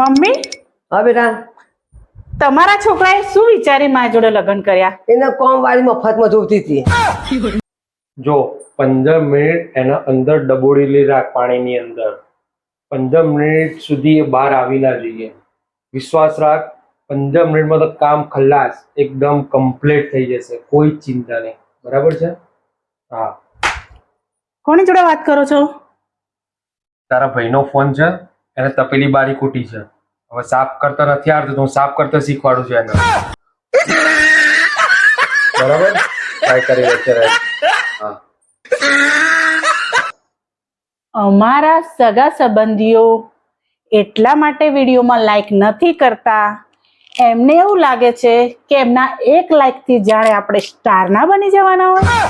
Mummy? હા બેટા. તમારા છોકરાએ શું વિચારી મારા જોડે લગ્ન કર્યા? એને કોમ વાળી મફતમાં જોતી હતી. જો પંદર મિનિટ એના અંદર ડબોળેલી રાખ પાણીની અંદર. પંદર મિનિટ સુધી એ બહાર આવી ના જોઈએ. વિશ્વાસ રાખ પંદર મિનિટમાં તો કામ ખલાસ એકદમ કમ્પ્લીટ થઈ જશે. કોઈ ચિંતા નહીં. બરાબર છે? હા. કોની જોડે વાત કરો છો? તારા ભાઈનો ફોન છે? એને તપેલી બારી કૂટી છે. હવે સાફ કરતા નથી આવડતું તો હું સાફ કરતા શીખવાડું છું એને. બરાબર? ટ્રાય કરી અત્યારે. અમારા સગા સંબંધીઓ એટલા માટે વિડીયોમાં લાઈક નથી કરતા. એમને એવું લાગે છે કે એમના એક લાઈકથી જાણે આપણે સ્ટાર ના બની જવાના હોય.